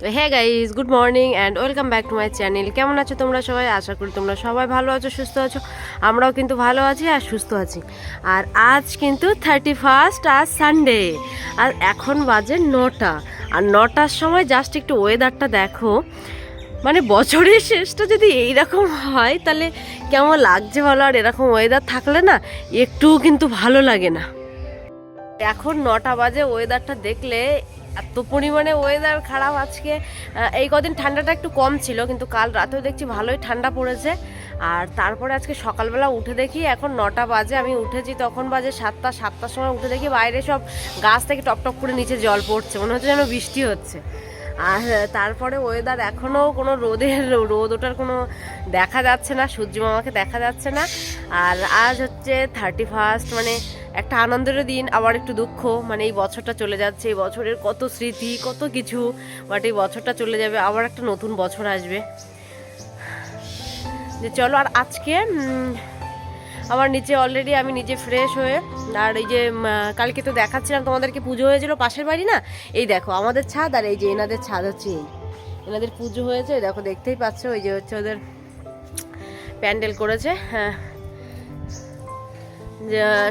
তো হ্যাঁ guys good morning and welcome back to my channel. কেমন আছো তোমরা সবাই? আশা করি তোমরা সবাই ভালো আছো, সুস্থ আছো। আমরাও কিন্তু ভালো আছি আর সুস্থ আছি। আর আজ কিন্তু থার্টি ফার্স্ট আজ সানডে আর এখন বাজে নটা। আর নটার সময় জাস্ট একটু ওয়েদারটা দেখো। মানে বছরের শেষটা যদি এইরকম হয়, তাহলে কেমন লাগছে বলো? আর এরকম ওয়েদার থাকলে না, একটুও কিন্তু ভালো লাগে না। এখন নটা বাজে ওয়েদারটা দেখলে এত পরিমাণে ওয়েদার খারাপ আজকে। এই কদিন ঠান্ডাটা একটু কম ছিল, কিন্তু কাল রাতেও দেখছি ভালোই ঠান্ডা পড়েছে। আর তারপরে আজকে সকালবেলা উঠে দেখি এখন নটা বাজে, আমি উঠেছি তখন বাজে সাতটা, সাতটার সময় উঠে দেখি বাইরে সব গাছ থেকে টপ টপ করে নিচে জল পড়ছে, মনে হচ্ছে যেন বৃষ্টি হচ্ছে। আর তারপরে ওয়েদার এখনও কোনো রোদের, রোদ ওটার কোনো দেখা যাচ্ছে না সূর্য মামাকে দেখা যাচ্ছে না। আর আজ হচ্ছে থার্টি ফার্স্ট মানে একটা আনন্দেরও দিন, আবার একটু দুঃখ। মানে এই বছরটা চলে যাচ্ছে, এই বছরের কত স্মৃতি, কত কিছু বাট এই বছরটা চলে যাবে, আবার একটা নতুন বছর আসবে। যে চলো, আর আজকে আমার নিচে অলরেডি আমি নিজে ফ্রেশ হয়ে, আর এই যে কালকে তো দেখাচ্ছিলাম, তোমাদেরকে পুজো হয়েছিল, পাশের বাড়ি না? এই দেখো, আমাদের ছাদ, আর এই যে এনাদের ছাদ হচ্ছে এই। এনাদের পুজো হয়েছে দেখো, দেখতেই পাচ্ছ ওই যে হচ্ছে ওদের প্যান্ডেল করেছে হ্যাঁ।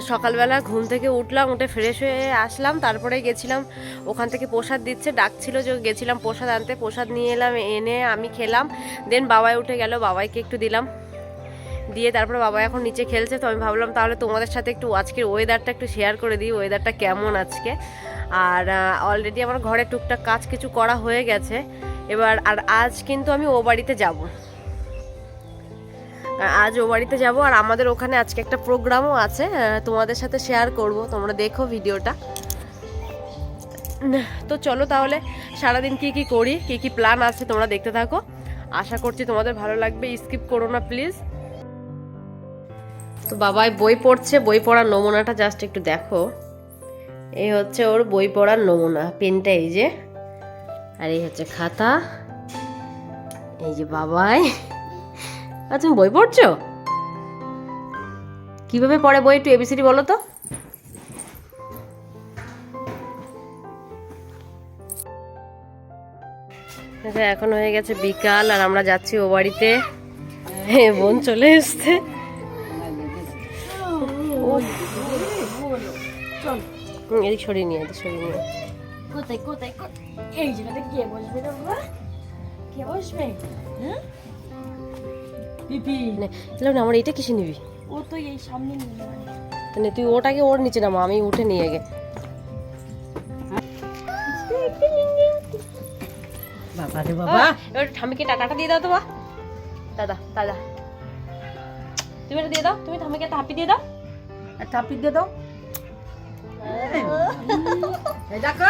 সকালবেলা ঘুম থেকে উঠলাম, উঠে ফ্রেশ হয়ে আসলাম, তারপরে গেছিলাম, ওখান থেকে প্রসাদ দিচ্ছে, ডাকছিল যে গেছিলাম প্রসাদ আনতে, প্রসাদ নিয়ে এলাম, এনে আমি খেলাম দেন বাবাই উঠে গেল, বাবাইকে একটু দিলাম, দিয়ে তারপরে বাবা এখন নিচে খেলছে, তো আমি ভাবলাম তাহলে তোমাদের সাথে একটু আজকের ওয়েদারটা একটু শেয়ার করে দিই ওয়েদারটা কেমন আজকে? আর অলরেডি আমার ঘরে টুকটাক কাজ কিছু করা হয়ে গেছে, এবার, আর আজ কিন্তু আমি ও বাড়িতে যাব। আজ ও বাড়িতে যাব আর আমাদের ওখানে আজকে একটা প্রোগ্রামও আছে তোমাদের সাথে শেয়ার করব, তোমরা দেখো ভিডিওটা তো চলো তাহলে সারাদিন কি কি করি, কি কি প্ল্যান আছে তোমরা দেখতে থাকো। আশা করছি তোমাদের ভালো লাগবে স্কিপ করো না প্লিজ তো বাবাই বই পড়ছে, বই পড়ার নমুনাটা জাস্ট একটু দেখো। এই হচ্ছে ওর বই পড়ার নমুনা, পেনটা এই যে। আর এই হচ্ছে খাতা। এই যে বাবাই। আর তুমি বই পড়ছো? কীভাবে পড়ে বই একটু এবিসিডি বলো তো। এখন হয়ে গেছে বিকাল আর আমরা যাচ্ছি ও বাড়িতে। বোন চলে এসছে। এদিক সরিয়ে নিয়ে, এদিক সরিয়ে নিয়ে। কোথায় কোথায়? এই কে বসবে কে বসবে? হ্যাঁ? পিপি। নে, না আমার এটা কিসে নিবি? ও তো এই সামনে তাহলে তুই ওটাকে ওর নিচে নামা আমি উঠে নিয়ে গে বাবা রে বাবা। এবার ঠামিকে টাকাটা দিয়ে দাও তো বা দাদা দাদা। তুমি এটা দিয়ে দাও তুমি ঠামিকে একটা হাপি দিয়ে দাও। চাপি দিয়ে দাও। এই দেখো।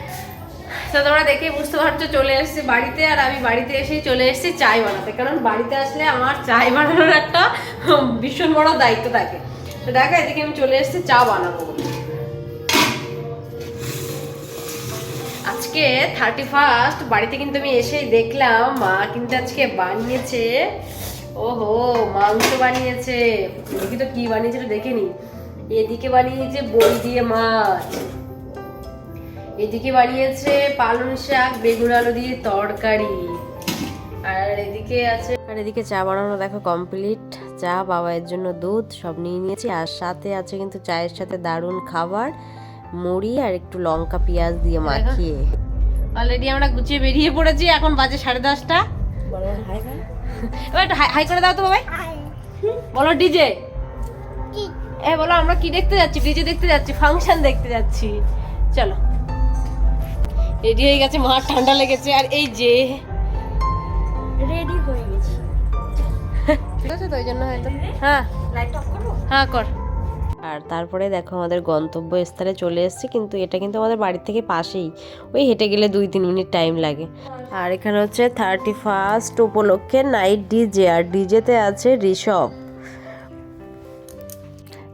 তো তোমরা দেখে বুঝতে পারছ, চলে এসেছি বাড়িতে আর আমি বাড়িতে এসেই চলে এসেছি চাই বানাতে। কারণ বাড়িতে আসলে আমার চাই বানানোর একটা ভীষণ বড় দায়িত্ব থাকে। তো দেখো, এদিকে আমি চলে এসেছি চা বানাবো। আজকে থার্টি ফার্স্ট বাড়িতে কিন্তু আমি এসেই দেখলাম, মা কিন্তু আজকে বানিয়েছে। ওহো, মাংস বানিয়েছে। দেখি তো কি বানিয়েছে দেখে নি এদিকে বানিয়েছে বই দিয়ে মাছ। এদিকে বানিয়েছে পালং শাক বেগুন আলু দিয়ে তরকারি। আর এদিকে আছে আর এদিকে চা বানানো দেখো কমপ্লিট চা বাবাইয়ের জন্য দুধ সব নিয়ে নিয়েছি। আর সাথে আছে কিন্তু চায়ের সাথে দারুণ খাবার মুড়ি আর একটু লঙ্কা পেঁয়াজ দিয়ে মাখিয়ে। অলরেডি আমরা গুছিয়ে বেরিয়ে পড়েছি এখন বাজে সাড়ে দশটা। বলো হাই বাই এবার একটু হাই হাই করে দাও তো বাবাই। বলো ডিজে এ বলো আমরা কি দেখতে যাচ্ছি? ডিজে দেখতে যাচ্ছি ফাংশন দেখতে যাচ্ছি। চলো। রেডি হয়ে গেছে মার ঠান্ডা লেগেছে আর এই যে। রেডি হয়ে গেছি। ঠিক আছে তো ওই জন্য হয়তো। হ্যাঁ। লাইট অফ করব? হ্যাঁ কর। আর তারপরে দেখো আমাদের গন্তব্যস্থলে চলে এসেছি কিন্তু এটা কিন্তু আমাদের বাড়ির থেকে পাশেই। ওই হেঁটে গেলে দুই তিন মিনিট টাইম লাগে। আর এখানে হচ্ছে থার্টি ফার্স্ট উপলক্ষে নাইট ডিজে আর ডিজেতে আছে ঋষভ।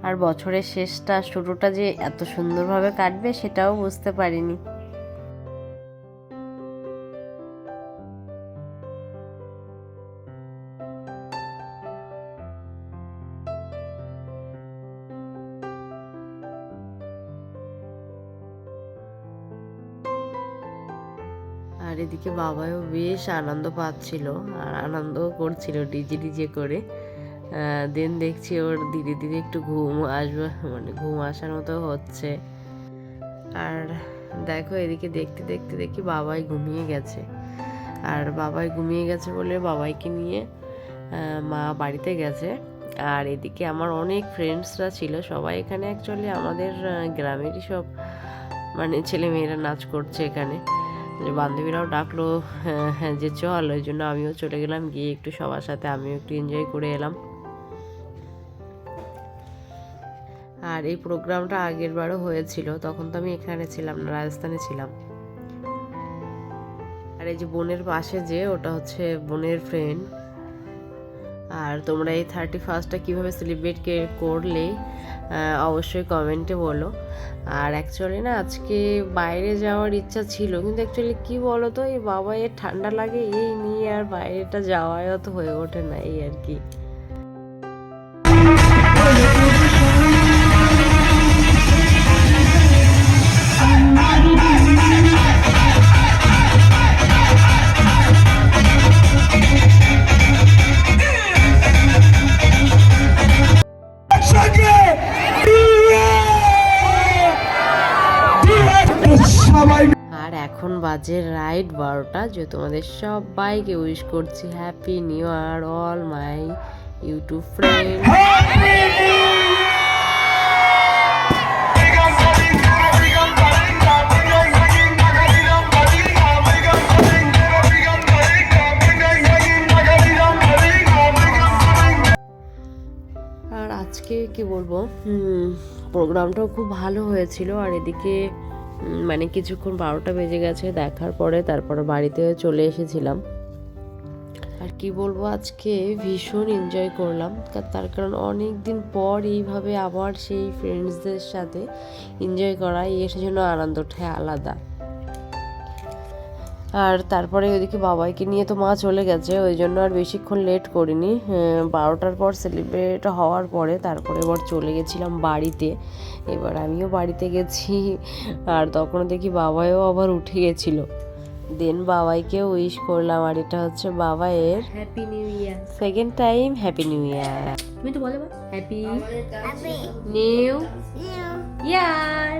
আর বছরের শেষটা শুরুটা যে এত সুন্দরভাবে কাটবে সেটাও বুঝতে পারিনি। এদিকে বাবাও বেশ আনন্দ পাচ্ছিল আর আনন্দও করছিল ডিজে ডিজে করে। দেন দেখছি ওর ধীরে ধীরে একটু ঘুম আসবে মানে ঘুম আসার মতো হচ্ছে। আর দেখো এদিকে দেখতে দেখতে দেখি বাবাই ঘুমিয়ে গেছে। আর বাবাই ঘুমিয়ে গেছে বলে বাবাইকে নিয়ে মা বাড়িতে গেছে। আর এদিকে আমার অনেক ফ্রেন্ডসরা ছিল, সবাই এখানে অ্যাকচুয়ালি আমাদের গ্রামেরই সব মানে ছেলে মেয়েরা নাচ করছে এখানে। বান্ধবীরাও ডাকলো হ্যাঁ, হ্যাঁ যে চল ওই জন্য আমিও চলে গেলাম গিয়ে একটু সবার সাথে আমিও একটু এনজয় করে এলাম। আর এই প্রোগ্রামটা আগের বারও হয়েছিল তখন তো আমি এখানে ছিলাম না রাজস্থানে ছিলাম। আর এই যে বোনের পাশে যে ওটা হচ্ছে বোনের ফ্রেন্ড আর তোমরা এই থার্টি ফার্স্টটা কীভাবে সেলিব্রেট করলে অবশ্যই কমেন্টে বলো। আর অ্যাকচুয়ালি না, আজকে বাইরে যাওয়ার ইচ্ছা ছিল, কিন্তু অ্যাকচুয়ালি কি বলো তো এই বাবা এর ঠান্ডা লাগে, এই নিয়ে আর বাইরেটা যাওয়াই অত হয়ে ওঠে না, এই আর কি। আর এখন বাজে রাইট বারোটা, যে তোমাদের সবাইকে উইশ করছি happy new year all my YouTube friend আর আজকে কি বলব? প্রোগ্রামটাও খুব ভালো হয়েছিল, আর এদিকে মানে কিছুক্ষণ বারোটা বেজে গেছে, দেখার পরে তারপরে বাড়িতে চলে এসেছিলাম। আর কি বলব, আজকে ভীষণ এনজয় করলাম। তার কারণ অনেক দিন পর এইভাবে আবার সেই ফ্রেন্ডসদের সাথে এনজয় করা এর জন্য আনন্দটা আলাদা। আর তারপরে ওইদিকে বাবাইকে নিয়ে তো মা চলে গেছে ওই জন্য আর বেশিক্ষণ লেট করিনি। হ্যাঁ, বারোটার পর সেলিব্রেট হওয়ার পরে তারপরে এবার চলে গেছিলাম বাড়িতে। এবার আমিও বাড়িতে গেছি আর তখন দেখি বাবাইও আবার উঠে গেছিল। দেন বাবাইকে উইশ করলাম আর এটা হচ্ছে বাবাইয়ের happy new year second time happy new year তুমি তো বলে হ্যাপি নিউ ইয়ার